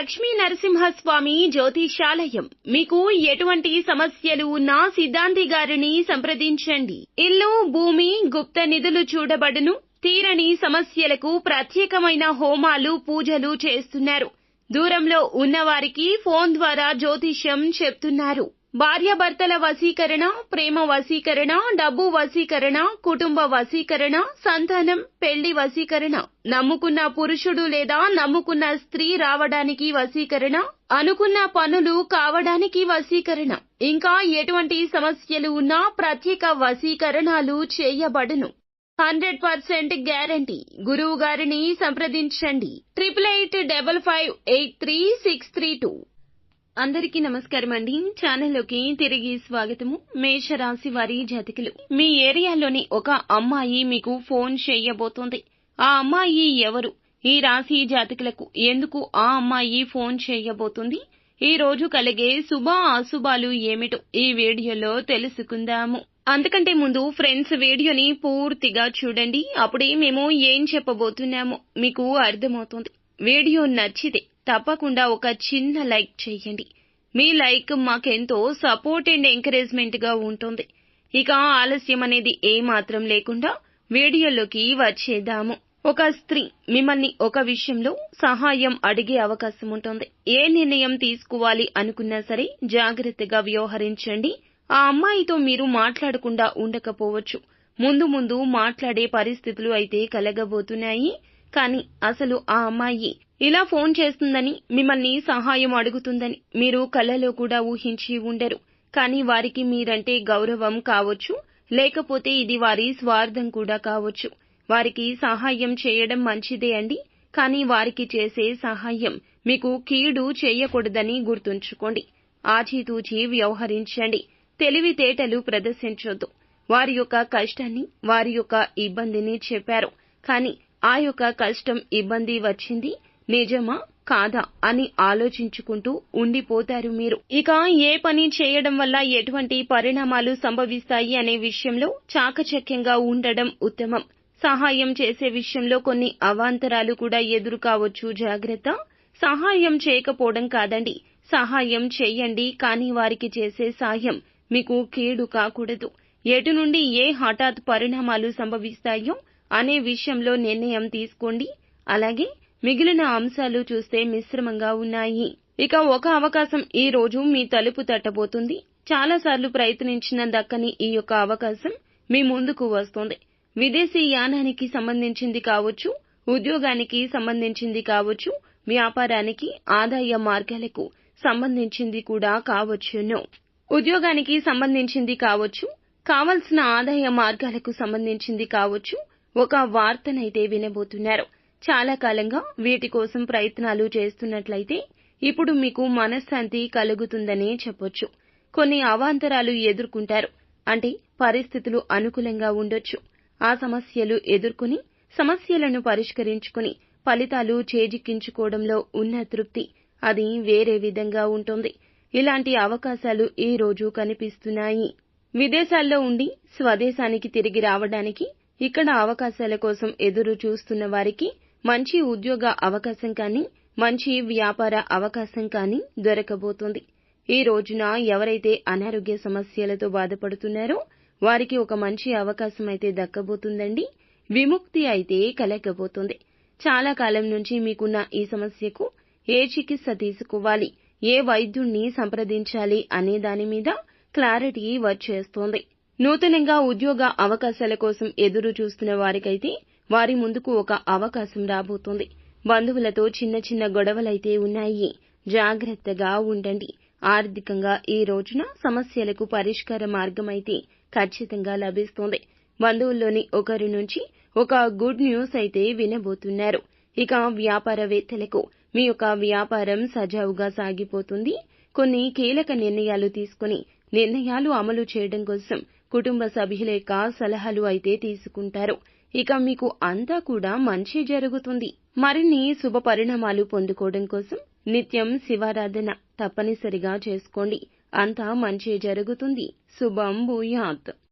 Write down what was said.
లక్ష్మీ నరసింహస్వామి జ్యోతిషాలయం. మీకు ఎటువంటి సమస్యలు ఉన్నా సిద్ధాంతి గారిని సంప్రదించండి. ఇల్లు భూమి గుప్త నిధులు చూడబడును. తీరని సమస్యలకు ప్రత్యేకమైన హోమాలు పూజలు చేస్తున్నారు. దూరంలో ఉన్నవారికి ఫోన్ ద్వారా జ్యోతిష్యం చెప్తున్నారు. భార్యాభర్తల వశీకరణ ప్రేమ వశీకరణ డబ్బు వశీకరణ కుటుంబ వశీకరణ సంతానం పెళ్ళి వశీకరణ. నమ్ముకున్న పురుషుడు లేదా నమ్ముకున్న స్త్రీ రావడానికి వశీకరణ అనుకున్న పనులు కావడానికి వశీకరణ. ఇంకా ఎటువంటి సమస్యలు ఉన్నా ప్రత్యేక వశీకరణాలు చేయబడును. Hundred percent guarantee. గురువు గారిని సంప్రదించండి. Triple eight double five eight three six three two. అందరికీ నమస్కారం అండి. ఛానల్లోకి తిరిగి స్వాగతము. మేషరాశి వారి జాతకులు. మీ ఏరియాలోని ఒక అమ్మాయి మీకు ఫోన్ చేయబోతోంది. ఆ అమ్మాయి ఎవరు? ఈ రాశి జాతకులకు ఎందుకు ఆ అమ్మాయి ఫోన్ చేయబోతుంది? ఈ రోజు కలిగే శుభ అశుభాలు ఏమిటో ఈ వీడియోలో తెలుసుకుందాము. అంతకంటే ముందు ఫ్రెండ్స్ వీడియోని పూర్తిగా చూడండి. అప్పుడే మేము ఏం చెప్పబోతున్నామో మీకు అర్థమవుతుంది. వీడియో నచ్చితే తప్పకుండా ఒక చిన్న లైక్ చేయండి. మీ లైక్ మాకెంతో సపోర్ట్ అండ్ ఎంకరేజ్మెంట్గా ఉంటుంది. ఇక ఆలస్యం అనేది ఏమాత్రం లేకుండా వీడియోలోకి వచ్చేద్దాము. ఒక స్త్రీ మిమ్మల్ని ఒక విషయంలో సహాయం అడిగే అవకాశం ఉంటుంది. ఏ నిర్ణయం తీసుకోవాలి అనుకున్నా సరే జాగ్రత్తగా వ్యవహరించండి. ఆ అమ్మాయితో మీరు మాట్లాడకుండా ఉండకపోవచ్చు. ముందు ముందు మాట్లాడే పరిస్థితులు అయితే కలగబోతున్నాయి. కానీ అసలు ఆ అమ్మాయి ఇలా ఫోన్ చేస్తుందని మిమ్మల్ని సహాయం అడుగుతుందని మీరు కలలో కూడా ఊహించి ఉండరు. కానీ వారికి మీరంటే గౌరవం కావచ్చు. లేకపోతే ఇది వారి స్వార్థం కూడా కావచ్చు. వారికి సహాయం చేయడం మంచిదే అండి. కానీ వారికి చేసే సహాయం మీకు కీడు చేయకూడదని గుర్తుంచుకోండి. ఆచితూచి వ్యవహరించండి. తెలివితేటలు ప్రదర్శించొద్దు. వారి యొక్క కష్టాన్ని వారి యొక్క ఇబ్బందిని చెప్పారు. కానీ ఆ యొక్క కష్టం ఇబ్బంది వచ్చింది. నిజమా? కాదా? అని ఆలోచించుకుంటూ ఉండిపోతారు మీరు. ఇక ఏ పని చేయడం వల్ల ఎటువంటి పరిణామాలు సంభవిస్తాయి అనే విషయంలో చాకచక్యంగా ఉండడం ఉత్తమం. సహాయం చేసే విషయంలో కొన్ని అవాంతరాలు కూడా ఎదురు కావచ్చు. జాగ్రత్త. సహాయం చేయకపోవడం కాదండి. సహాయం చేయండి. కానీ వారికి చేసే సాయం. మీకు కీడు కాకూడదు. ఎటు నుండి ఏ హఠాత్ పరిణామాలు సంభవిస్తాయో అనే విషయంలో నిర్ణయం తీసుకోండి. అలాగే మిగిలిన అంశాలు చూస్తే మిశ్రమంగా ఉన్నాయి. ఇక ఒక అవకాశం ఈ రోజు మీ తలుపు తట్టబోతుంది. చాలాసార్లు ప్రయత్నించిన దక్కని ఈ యొక్క అవకాశం మీ ముందుకు వస్తుంది. విదేశీ యానానికి సంబంధించింది కావచ్చు ఉద్యోగానికి సంబంధించింది కావచ్చు వ్యాపారానికి ఆదాయ మార్గాలకు సంబంధించింది కూడా కావచ్చును. ఉద్యోగానికి సంబంధించింది కావచ్చు కావలసిన ఆదాయ మార్గాలకు సంబంధించింది కావచ్చు ఒక వార్తనైతే వినబోతున్నారు. చాలా కాలంగా వీటి కోసం ప్రయత్నాలు చేస్తున్నట్లయితే ఇప్పుడు మీకు మనశ్శాంతి కలుగుతుందనే చెప్పొచ్చు. కొన్ని అవాంతరాలు ఎదుర్కొంటారు. అంటే పరిస్థితులు అనుకూలంగా ఉండొచ్చు. ఆ సమస్యలు ఎదుర్కొని సమస్యలను పరిష్కరించుకుని ఫలితాలు చేజిక్కించుకోవడంలో ఉన్న తృప్తి అది వేరే విధంగా ఉంటుంది. ఇలాంటి అవకాశాలు ఈ రోజు కనిపిస్తున్నాయి. విదేశాల్లో ఉండి స్వదేశానికి తిరిగి రావడానికి ఇక్కడ అవకాశాల కోసం ఎదురు చూస్తున్న వారికి మంచి ఉద్యోగ అవకాశం కానీ మంచి వ్యాపార అవకాశం కానీ దొరకబోతోంది. ఈ రోజున ఎవరైతే అనారోగ్య సమస్యలతో బాధపడుతున్నారో వారికి ఒక మంచి అవకాశం అయితే దక్కబోతుందండి. విముక్తి అయితే కలగబోతుంది. చాలా కాలం నుంచి మీకున్న ఈ సమస్యకు ఏ చికిత్స తీసుకోవాలి? ఏ వైద్యుణ్ణి సంప్రదించాలి అనే దాని మీద క్లారిటీ వచ్చేస్తోంది. నూతనంగా ఉద్యోగ అవకాశాల కోసం ఎదురు చూస్తున్న వారికైతే వారి ముందుకు ఒక అవకాశం రాబోతోంది. బంధువులతో చిన్న చిన్న గొడవలైతే ఉన్నాయి. జాగ్రత్తగా ఉండండి. ఆర్థికంగా ఈ రోజున సమస్యలకు పరిష్కార మార్గమైతే ఖచ్చితంగా లభిస్తోంది. బంధువుల్లోని ఒకరి నుంచి ఒక గుడ్ న్యూస్ అయితే వినబోతున్నారు. ఇక వ్యాపారవేత్తలకు మీ యొక్క వ్యాపారం సజావుగా సాగిపోతుంది. కొన్ని కీలక నిర్ణయాలు తీసుకుని నిర్ణయాలు అమలు చేయడం కోసం కుటుంబ సభ్యుల యొక్క సలహాలు అయితే తీసుకుంటారు. ఇక మీకు అంతా కూడా మంచి జరుగుతుంది. మరిన్ని శుభ పరిణామాలు పొందుకోవడం కోసం నిత్యం శివారాధన తప్పనిసరిగా చేసుకోండి. అంతా మంచి జరుగుతుంది. శుభం భూయాత్.